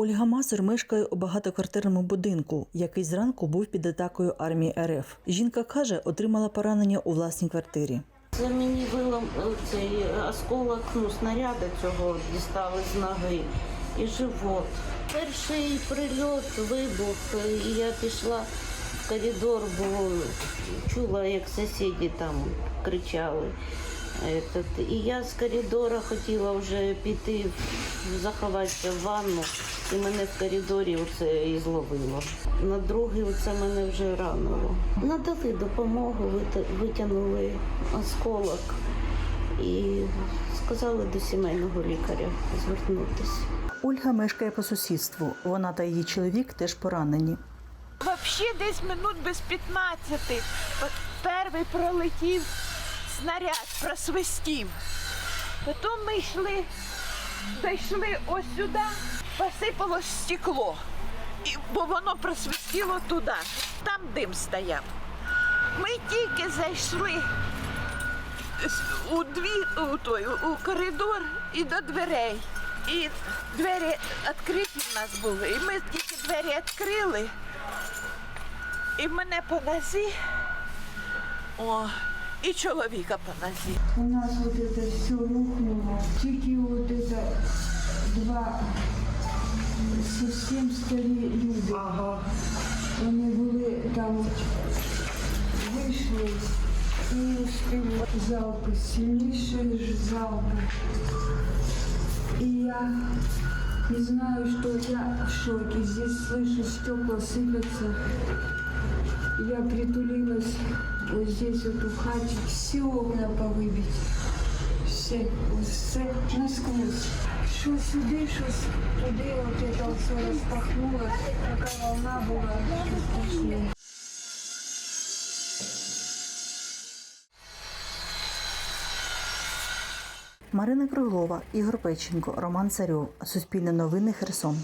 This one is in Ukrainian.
Ольга Мазур мешкає у багатоквартирному будинку, який зранку був під атакою армії РФ. Жінка каже, отримала поранення у власній квартирі. Це мені вилом цей осколок ну, снаряда цього дістали з ноги і живот. Перший прильот, вибух, і я пішла в коридор, бо чула, як сусіди там кричали. Этот, і я з коридора хотіла вже піти, заховатися в ванну, і мене в коридорі оце і зловило. На другий оце мене вже ранило. Надали допомогу, вит- витягнули осколок і сказали до сімейного лікаря звернутися. Ольга мешкає по сусідству. Вона та її чоловік теж поранені. Вообще десь минут без 15 От перший пролетів снаряд, просвистів. Потім ми йшли, дійшли ось сюди, посипалось стекло. І, бо воно просвистіло туди. Там дим стояв. Ми тільки зайшли у дві, у, той, у коридор і до дверей. І двері відкриті в нас були. І ми тільки двері відкрили. І мене по нозі, о, і чоловіка по нозі. У нас вот это все рухнуло. Тільки вот это два совсем старі люди. Вони були там, вийшли і успіли залпи, сильніші ж залпи. И я не знаю, что я в шоке. Здесь слышу, стекла сыпятся. Я притулилась вот здесь вот у хати. Все окна повыбить. Все, все насквозь. Що сюди, що с- туди, от это все розпахнулось. Така волна була, що. Марина Круглова, Ігор Печенко, Роман Царьов. Суспільне новини Херсон.